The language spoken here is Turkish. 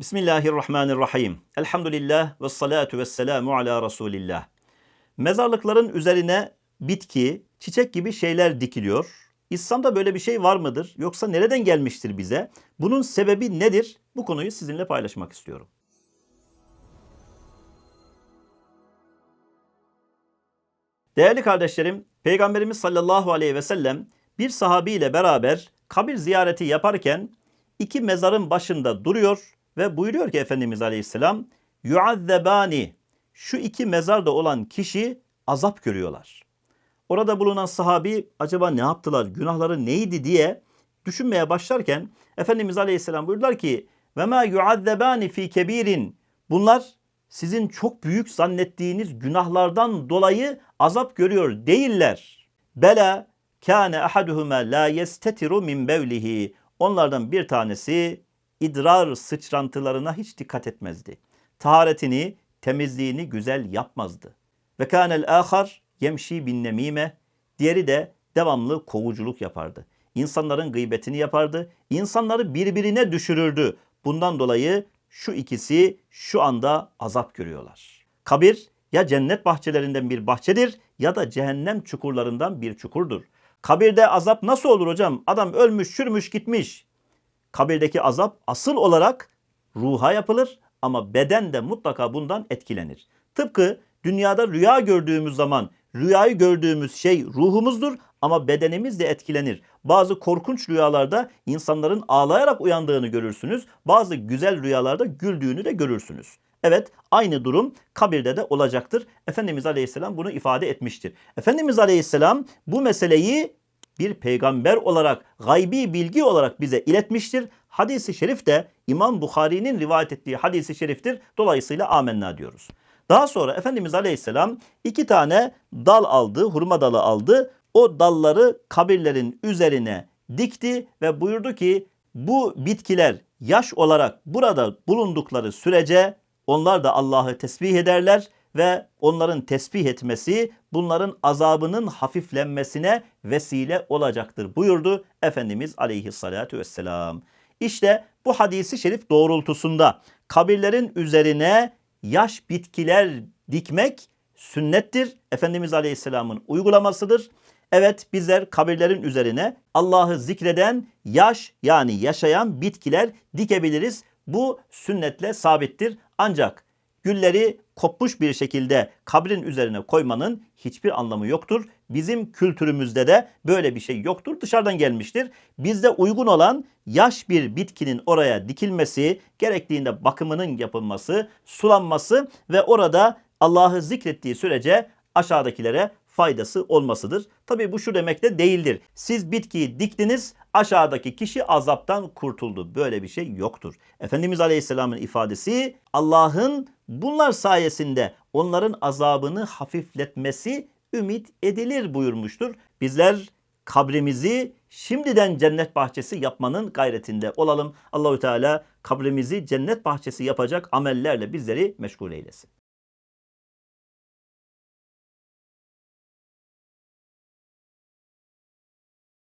Bismillahirrahmanirrahim. Elhamdülillah ve salatu ve selamu ala Resulillah. Mezarlıkların üzerine bitki, çiçek gibi şeyler dikiliyor. İslam'da böyle bir şey var mıdır? Yoksa nereden gelmiştir bize? Bunun sebebi nedir? Bu konuyu sizinle paylaşmak istiyorum. Değerli kardeşlerim, Peygamberimiz sallallahu aleyhi ve sellem bir sahabiyle beraber kabir ziyareti yaparken iki mezarın başında duruyor ve buyuruyor ki Efendimiz aleyhisselam yuazzebani şu iki mezarda olan kişi azap görüyorlar. Orada bulunan sahabi acaba ne yaptılar, günahları neydi diye düşünmeye başlarken Efendimiz Aleyhisselam buyurdular ki ve ma yuazzebani fi kebirin bunlar sizin çok büyük zannettiğiniz günahlardan dolayı azap görüyor değiller. Bela kâne ahaduhuma la yestetiru min bevlihi. Onlardan bir tanesi idrar sıçrantılarına hiç dikkat etmezdi. Taharetini, temizliğini güzel yapmazdı. Ve kânel âhar yemşi bin nemime. Diğeri de devamlı kovuculuk yapardı. İnsanların gıybetini yapardı. İnsanları birbirine düşürürdü. Bundan dolayı şu ikisi şu anda azap görüyorlar. Kabir ya cennet bahçelerinden bir bahçedir ya da cehennem çukurlarından bir çukurdur. Kabirde azap nasıl olur hocam? Adam ölmüş, çürümüş, gitmiş. Kabirdeki azap asıl olarak ruha yapılır ama beden de mutlaka bundan etkilenir. Tıpkı dünyada rüya gördüğümüz zaman rüyayı gördüğümüz şey ruhumuzdur ama bedenimiz de etkilenir. Bazı korkunç rüyalarda insanların ağlayarak uyandığını görürsünüz. Bazı güzel rüyalarda güldüğünü de görürsünüz. Evet aynı durum kabirde de olacaktır. Efendimiz Aleyhisselam bunu ifade etmiştir. Efendimiz Aleyhisselam bu meseleyi bir peygamber olarak, gaybi bilgi olarak bize iletmiştir. Hadisi şerif de İmam Bukhari'nin rivayet ettiği hadisi şeriftir. Dolayısıyla amenna diyoruz. Daha sonra Efendimiz Aleyhisselam iki tane dal aldı, hurma dalı aldı. O dalları kabirlerin üzerine dikti ve buyurdu ki bu bitkiler yaş olarak burada bulundukları sürece onlar da Allah'ı tesbih ederler ve onların tesbih etmesi bunların azabının hafiflenmesine vesile olacaktır buyurdu Efendimiz aleyhissalatu vesselam. İşte bu hadisi şerif doğrultusunda kabirlerin üzerine yaş bitkiler dikmek sünnettir. Efendimiz Aleyhisselam'ın uygulamasıdır. Evet bizler kabirlerin üzerine Allah'ı zikreden yaş yani yaşayan bitkiler dikebiliriz. Bu sünnetle sabittir. Ancak gülleri kopmuş bir şekilde kabrin üzerine koymanın hiçbir anlamı yoktur. Bizim kültürümüzde de böyle bir şey yoktur. Dışarıdan gelmiştir. Bizde uygun olan yaş bir bitkinin oraya dikilmesi, gerektiğinde bakımının yapılması, sulanması ve orada Allah'ı zikrettiği sürece aşağıdakilere faydası olmasıdır. Tabii bu şu demek de değildir. Siz bitkiyi diktiniz, aşağıdaki kişi azaptan kurtuldu. Böyle bir şey yoktur. Efendimiz Aleyhisselam'ın ifadesi Allah'ın bunlar sayesinde onların azabını hafifletmesi ümit edilir buyurmuştur. Bizler kabrimizi şimdiden cennet bahçesi yapmanın gayretinde olalım. Allahü Teala kabrimizi cennet bahçesi yapacak amellerle bizleri meşgul eylesin.